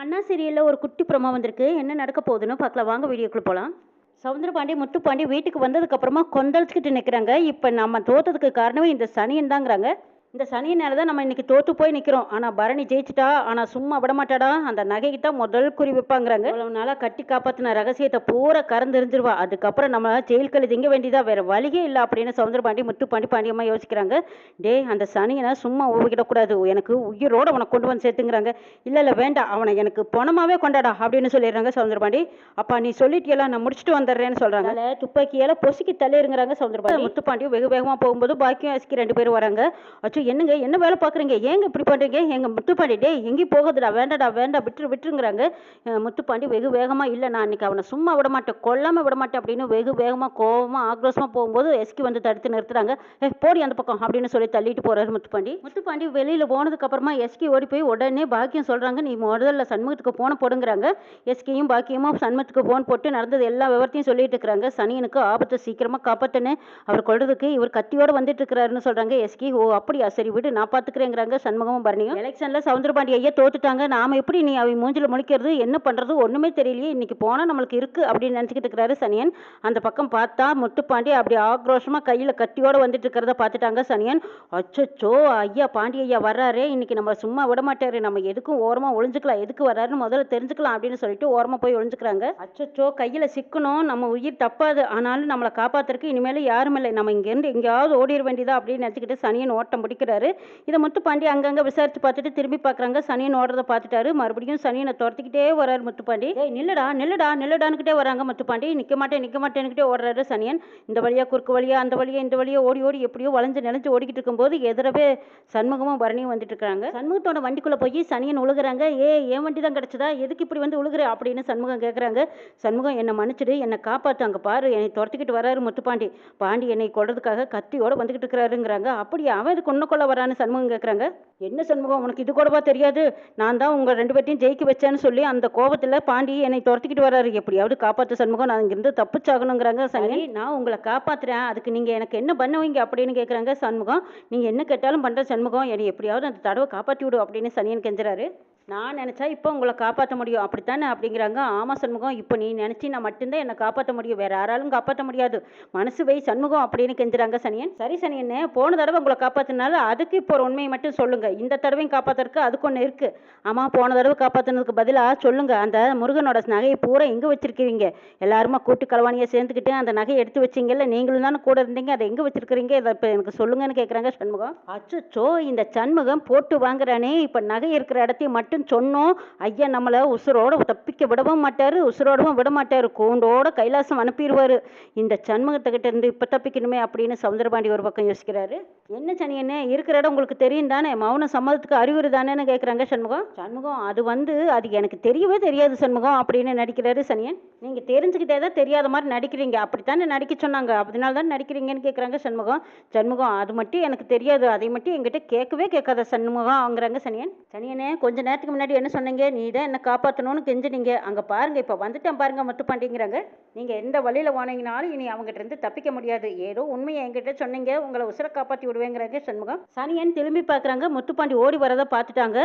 அண்ணா சீரியலில் ஒரு குட்டி ப்ரொமோ வந்திருக்கு. என்ன நடக்க போகுதுன்னு பார்க்கலாம். வாங்க வீடியோக்குள்ளே போகலாம் சவுந்தரபாண்டி முத்துப்பாண்டி வீட்டுக்கு வந்ததுக்கப்புறமா கொந்தளிச்சுக்கிட்டு நிற்கிறாங்க இப்போ நம்ம தோத்ததுக்கு காரணமே இந்த சனியன் தாங்கிறாங்க. இந்த சனியனால தான் நம்ம இன்னைக்கு தோத்து போய் நிற்கிறோம் ஆனால் பரணி ஜெயிச்சிட்டா ஆனால் சும்மா விட மாட்டாடா அந்த நகைக்கு தான் முதல் குறி வைப்பாங்கிறாங்க. இவ்வளவு நாளாக கட்டி காப்பாற்றின ரகசியத்தை பூரா கறந்துருந்துருவா அதுக்கப்புறம் நம்ம ஜெயில் கழி திங்க வேண்டியதா வேற வழியே இல்லை அப்படின்னு சவுந்தரபாண்டி முத்துப்பாண்டி பாண்டியம்மா யோசிக்கிறாங்க. டேய் அந்த சனியனை சும்மா விடக்கூடாது எனக்கு உயிரோட உனக்கு கொண்டு வந்து சேர்த்துங்கிறாங்க. இல்லை இல்லை வேண்டாம். அவனை எனக்கு பணமாவே கொண்டாடா அப்படின்னு சொல்லிடுறாங்க சவுந்தரபாண்டி. அப்பா நீ சொல்லிட்டியெல்லாம் நான் முடிச்சுட்டு வந்துடுறேன்னு சொல்றாங்க. அதில் துப்பாக்கியால பொசுக்கி தள்ளிருங்கிறாங்க சவுந்தரபாண்டி. முத்துப்பாண்டியும் வெகு வேகமாக போகும்போது பாக்கியம் எஸ்கி ரெண்டு பேரும் வராங்க. அச்சோ என்னங்க என்ன வேலை பார்க்குறீங்க? ஏங்க இப்படி பண்ணுறீங்க எங்கள் முத்துப்பாண்டி டே எங்கேயும் போகுதுடா வேண்டாடா வேண்டாம் விட்டுரு விட்டுருங்கிறாங்க. முத்துப்பாண்டி வெகு வேகமாக இல்லை நான் இன்னைக்கு அவனை சும்மா விட மாட்டேன் கொல்லாமல் விட மாட்டேன் அப்படின்னு வெகு வேகமாக கோவமாக ஆக்ரோஷமாக போகும்போது எஸ்கி வந்து தடுத்து நிறுத்துறாங்க. ஏ போடி அந்த பக்கம் அப்படின்னு சொல்லி தள்ளிட்டு போகிறாரு முத்துப்பாண்டி. முத்துப்பாண்டி வெளியில் போனதுக்கப்புறமா எஸ்கி ஓடி போய் உடனே பாக்கியம் சொல்கிறாங்க நீ முதல்ல சண்முகத்துக்கு போன போடுங்கிறாங்க. எஸ்கியும் பாக்கியமும் சண்முகத்துக்கு ஃபோன் போட்டு நடந்தது எல்லா விவரத்தையும் சொல்லிட்டு இருக்கிறாங்க. சனியனுக்கு ஆபத்தை சீக்கிரமாக காப்பாற்றுன்னு அவர் கொள்றதுக்கு இவர் கத்தியோட வந்துட்டு இருக்கிறாருன்னு சொல்கிறாங்க எஸ்கி ஓ அப்படி அப்படியா சரி விடு. நான் பார்த்துக்கிறேங்கிறாங்க சண்முகமும் பரணியும். எலெக்ஷனில் சவுந்தரபாண்டி ஐயா தோத்துட்டாங்க. நாம எப்படி நீ அவன் மூஞ்சில முழிக்கிறது என்ன பண்ணுறது ஒன்றுமே தெரியலையே. இன்னைக்கு போனால் நம்மளுக்கு இருக்கு அப்படின்னு நினச்சிக்கிட்டு இருக்கிறாரு சனியன். அந்த பக்கம் பார்த்தா முத்துப்பாண்டி அப்படி ஆக்ரோஷமாக கையில் கட்டியோடு வந்துட்டு இருக்கிறத பார்த்துட்டாங்க சனியன். அச்சச்சோ ஐயா பாண்டி ஐயா வர்றாரே. இன்னைக்கு நம்ம சும்மா விட மாட்டாரு. நம்ம எதுக்கும் ஓரமாக ஒளிஞ்சுக்கலாம். எதுக்கு வர்றாருன்னு முதல்ல தெரிஞ்சுக்கலாம் அப்படின்னு சொல்லிட்டு ஓரமாக போய் ஒழிஞ்சுக்கிறாங்க அச்சச்சோ கையில் சிக்கணும். நம்ம உயிர் தப்பாது. ஆனாலும் நம்மளை காப்பாற்றுறதுக்கு இனிமேல் யாரும் இல்லை. நம்ம இங்கேருந்து எங்கேயாவது ஓடிட வேண்டியதா அப்படின்னு நினச்சிக்கிட்டு சனியன் ஓட்டம் பிடிக்கிறாரு இதை முத்துப்பாண்டி அங்கங்கே விசாரித்து பார்த்துட்டு திரும்பி பார்க்கறாங்க. சனியன் ஓடுறத பார்த்துட்டாரு. மறுபடியும் சனியனை துரத்திக்கிட்டே வராரு முத்துப்பாண்டி. ஏய் நில்லடா நில்லடா நில்லடான்னுக்கிட்டே வராங்க முத்துப்பாண்டி. நிற்க மாட்டேன் நிற்க மாட்டேன்னுக்கிட்டே ஓடுறாரு சனியன். இந்த வழியா குறுக்கு வழியா அந்த வழியா இந்த வழியா ஓடி ஓடி எப்படியோ வளைஞ்சு நினைஞ்சு ஓடிக்கிட்டு இருக்கும்போது எதிரவே சண்முகமும் பரணியும் வந்துட்டு இருக்கிறாங்க சண்முகத்தோட வண்டிக்குள்ளே போய் சனியன் உழுகுறாங்க. ஏ என் வண்டி தான் கிடச்சதா? எதுக்கு இப்படி வந்து உழுகுற? அப்படின்னு சண்முகம் கேட்குறாங்க சண்முகம் என்னை மன்னிச்சிடு என்னை காப்பாற்று அங்கே பாரு. என்னை துரத்திக்கிட்டு வராரு முத்துப்பாண்டி. பாண்டி என்னை கொள்றதுக்காக கத்தியோட வந்துக்கிட்டு இருக்கிறாருங்கிறாங்க. அப்படி அவன் இதுக்கு கொண்டு கொள்ள வரான்னு சண்முகம் கேட்குறாங்க என்ன சண்முகம்? உனக்கு இது கூடவா தெரியாது? நான் தான் உங்கள் ரெண்டு பேர்த்தையும் ஜெயிக்க வச்சேன்னு சொல்லி அந்த கோபத்தில் பாண்டி என்னை துரத்திக்கிட்டு வராரு. எப்படியாவது காப்பாற்று சண்முகம் நான் இங்கிருந்து தப்பிச்சாகணுங்கிறாங்க சரி நான் உங்களை காப்பாத்துறேன். அதுக்கு நீங்கள் எனக்கு என்ன பண்ணுவீங்க அப்படின்னு கேட்குறாங்க சண்முகம். நீங்கள் என்ன கேட்டாலும் பண்ணுற சண்முகம். என்னை எப்படியாவது அந்த தடவை காப்பாற்றி விடும் அப்படின்னு சனியன் கெஞ்சுறாரு. நான் நினச்சா இப்போ உங்களை காப்பாற்ற முடியும். அப்படித்தானே? அப்படிங்கிறாங்க. ஆமாம் சண்முகம் இப்போ நீ நினச்சி நான் மட்டும்தான் என்னை காப்பாற்ற முடியும். வேற யாராலும் காப்பாற்ற முடியாது. மனசு வை சண்முகம் அப்படின்னு கெஞ்சுறாங்க சனியன். சரி சனியன்னு போன தடவை உங்களை காப்பாற்றினால அதுக்கு இப்போ ஒரு உண்மையை மட்டும் சொல்லுங்க. இந்த தடவையும் காப்பாத்துறதுக்கு அதுக்கு ஒன்று இருக்கு. ஆமாம் போன தடவை காப்பாற்றினதுக்கு பதிலாக சொல்லுங்க. அந்த முருகனோட நகையை பூரா எங்கே வச்சிருக்கிறீங்க? எல்லாருமா கூட்டு கலவாணியை சேர்ந்துக்கிட்டு அந்த நகையை எடுத்து வச்சிங்கல்ல? நீங்களும் தானே கூட இருந்தீங்க. அதை எங்கே வச்சிருக்கிறீங்க? இதை இப்போ எனக்கு சொல்லுங்கன்னு கேட்குறாங்க சண்முகம். அச்சோ இந்த சண்முகம் போட்டு வாங்குறானே. இப்போ நகை இருக்கிற இடத்தையும் மட்டும் சொன்னோம். ஐயா நம்மளை உசுரோட தப்பிக்க விடவும் மாட்டார் உசுரோடவும் விட மாட்டார். கூண்டோட கைலாசம் அனுப்பிடுவாரு. இந்த சண்முகத்துக்கிட்ட இருந்து இப்போ தப்பிக்கணுமே அப்படின்னு சவுந்தரபாண்டி ஒரு பக்கம் யோசிக்கிறாரு. என்ன சனியன்னு இருக்கிற இடம் உங்களுக்கு தெரியும் தானே? மௌன சம்மதத்துக்கு அறிகுறி தானேன்னு கேட்குறாங்க சண்முகம். சண்முகம் அது வந்து அது எனக்கு தெரியவே தெரியாது சண்முகம் அப்படின்னு நடிக்கிறாரு சனியன். நீங்கள் தெரிஞ்சுக்கிட்டே தான் தெரியாத மாதிரி நடிக்கிறீங்க. அப்படித்தானே நடிக்க சொன்னாங்க. அதனால தான் நடிக்கிறீங்கன்னு கேட்குறாங்க சண்முகம். சண்முகம் அது மட்டும் எனக்கு தெரியாது. அதை மட்டும் என்கிட்ட கேட்கவே கேட்காத சண்முகம் வாங்குறாங்க சனியன். சனியனே கொஞ்ச நேரத்துக்கு முன்னாடி என்ன சொன்னீங்க? நீ தான் என்ன காப்பாற்றணும்னு கெஞ்சினீங்க. அங்கே பாருங்க இப்போ வந்துட்டேன் பாருங்க மட்டும் பண்ணிங்கிறாங்க நீங்கள் எந்த வழியில் போனீங்கனாலும் இனி அவங்ககிட்ட இருந்து தப்பிக்க முடியாது. ஏதோ உண்மையை என்கிட்ட சொன்னீங்க. உங்களை உசுர காப்பாற்றி விடுவேங்கிறாங்க சண்முகம். சனியன் திரும்பி பார்க்குறாங்க முத்துப்பாண்டி ஓடி வரதை பார்த்துட்டாங்க.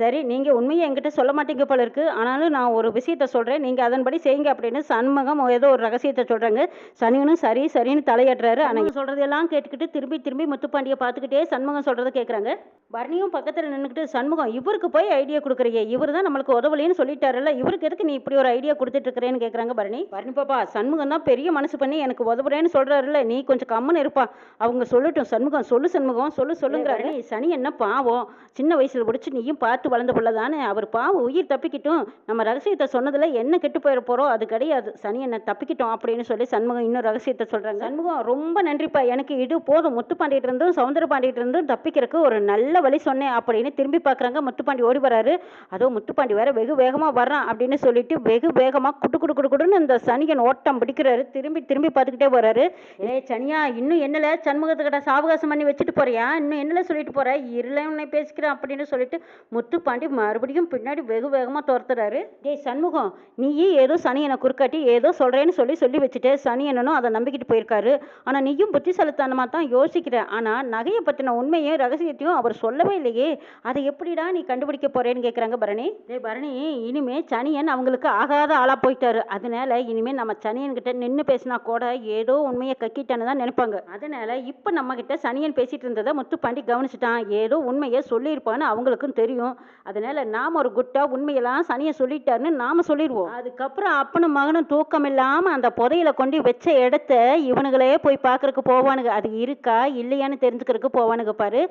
சரி நீங்கள் உண்மையை என்கிட்ட சொல்ல மாட்டீங்க போல இருக்கு. ஆனாலும் நான் ஒரு விஷயத்த சொல்கிறேன் நீங்கள் அதன்படி செய்யுங்க அப்படின்னு சண்முகம் ஏதோ ஒரு ரகசியத்தை சொல்கிறாங்க சனியனும் சரி சரின்னு தலையாட்டுறாரு ஆனால் சொல்கிறதெல்லாம் கேட்டுக்கிட்டு திரும்பி திரும்பி முத்துப்பாண்டியை பார்த்துக்கிட்டே சண்முகம் சொல்கிறத கேட்குறாங்க பரணியும் பக்கத்தில் நின்றுக்கிட்டு சண்முகம் இவருக்கு போய் ஐடியா கொடுக்குறீங்க இவர் தான் நம்மளுக்கு உதவலைன்னு சொல்லிட்டாருல்ல இவருக்கு எதுக்கு நீ இப்படி ஒரு ஐடியா கொடுத்துட்டு இருக்கிறேன்னு கேட்குறாங்க பரணி. பரணி பாப்பா சண்முகம் தான் பெரிய மனசு பண்ணி எனக்கு உதவுறேன்னு சொல்கிறாருல்ல நீ கொஞ்சம் கம்முன்னு இருப்பா. அவங்க சொல்லட்டும் சண்முகம் சொல்லு சண்முகம் சொல்லு சொல்லுங்கிறாரு சனி என்ன பாவம்? சின்ன வயசில் பிடிச்சி நீயும் பார்த்து வளர்ந்த பிள்ளை தானே அவர் பாவம் உயிர் தப்பிக்கிட்டும். நம்ம ரகசியத்தை சொன்னதில் என்ன கெட்டு போயிட போகிறோம் அது கிடையாது. சனி என்ன தப்பிக்கிட்டோம் அப்படின்னு சொல்லி சண்முகம் இன்னும் ரகசியத்தை சொல்கிறாங்க சண்முகம் ரொம்ப நன்றிப்பா. எனக்கு இது போதும். முத்துப்பாண்டிகிட்ட இருந்தும் சவுந்தர பாண்டிகிட்ட இருந்தும் தப்பிக்கிறதுக்கு ஒரு நல்ல வழி சொன்னேன் அப்படின்னு திரும்பி பார்க்குறாங்க. முத்துப்பாண்டி ஓடி வராரு. அதோ முத்துப்பாண்டி வேற வெகு வேகமாக வர்றான் அப்படின்னு சொல்லிட்டு வெகு வேகமாக குட்டு குடு குடு குடுன்னு இந்த சனியன் ஓட்டம் பிடிக்கிறாரு. திரும்பி திரும்பி பார்த்துக்கிட்டே வராரு ஏ சனியா இன்னும் என்னல? சண்முகத்துக்கிட்ட சாவகாசம் பண்ணி வச்சுட்டு போறியா? இன்னும் என்னல சொல்லிட்டு போற? இருள உன்னை பேசிக்கிறேன் அப்படின்னு சொல்லிட்டு முத்துப்பாண்டி மறுபடியும் பின்னாடி வெகு வேகமாக துரத்துறாரு. ஏய் சண்முகம் நீயே ஏதோ சனியனை குறுக்காட்டி ஏதோ சொல்றேன்னு சொல்லி சொல்லி வச்சுட்டு சனியனும் அதை நம்பிக்கிட்டு போயிருக்காரு. ஆனா நீயும் புத்திசாலித்தனமாக தான் யோசிக்கிற. ஆனா நகையை பற்றின உண்மையும் ரகசியத்தையும் அவர் சொல்லவே இல்லையே. அதை எப்படிடா நீ கண்டுபிடிக்க போறேன்னு கேட்குறாங்க பரணி? டே பரணி இனிமே சனியன் அவங்களுக்கு ஆகாத ஆளாக போயிட்டாரு. அதனால இனிமே நம்ம சனியன்கிட்ட நின்று பேசினா கூட ஏதோ உண்மையை கக்கிட்டான்னு தான் நினைப்பாங்க. அதனால இப்போ நம்ம கிட்ட சனியன் பேசிட்டு இருந்ததை முத்துப்பாண்டி கவனிச்சிட்டான். ஏதோ உண்மையை சொல்லியிருப்பான்னு அவங்களுக்கும் தெரியும். அதனால நாம் ஒரு குட்டா உண்மையெல்லாம் சனியை சொல்லிட்டாருன்னு நாம சொல்லிடுவோம் அதுக்கப்புறம் அப்பனும் மகனும் தூக்கம் இல்லாமல் அந்த புதையில கொண்டு வச்ச இடத்த இவனுங்களே போய் பார்க்கறக்கு போவானுங்க. அது இருக்கா இல்லையான்னு தெரிஞ்சுக்கிறதுக்கு போவானுங்க பாரு.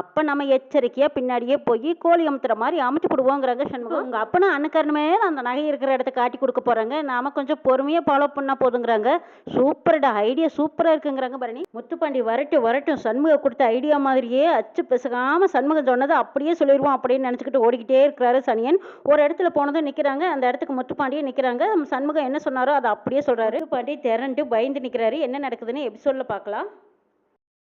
அப்போ நம்ம எச்சரிக்கையாக பின்னாடியே போய் கோழி அமுத்துற மாதிரி அமுச்சு போடுவோங்கிறாங்க சண்முகம். உங்க அப்பனும் அண்ணுக்காரனுமே அந்த நகை இருக்கிற இடத்த காட்டி கொடுக்க போறாங்க. நாம கொஞ்சம் பொறுமையா ஃபாலோ பண்ணா போதுங்கிறாங்க. சூப்பர்டா ஐடியா சூப்பரா இருக்குங்கிறாங்க பரணி. முத்துப்பாண்டி வரட்டும் வரட்டும். சண்முகம் கொடுத்த ஐடியா மாதிரியே அச்சு பிசகாம சண்முகம் சொன்னதை அப்படியே சொல்லிடுவோம் அப்படின்னு நினச்சிக்கிட்டு ஓடிக்கிட்டே இருக்கிறாரு சனியன். ஒரு இடத்துல போனதும் நிற்கிறாங்க அந்த இடத்துக்கு முத்துப்பாண்டியே நிற்கிறாங்க சண்முகம் என்ன சொன்னாரோ அதை அப்படியே சொல்றாரு. முத்துப்பாண்டி திரண்டு பயந்து நிற்கிறாரு என்ன நடக்குதுன்னு எபிசோடில் பார்க்கலாம்.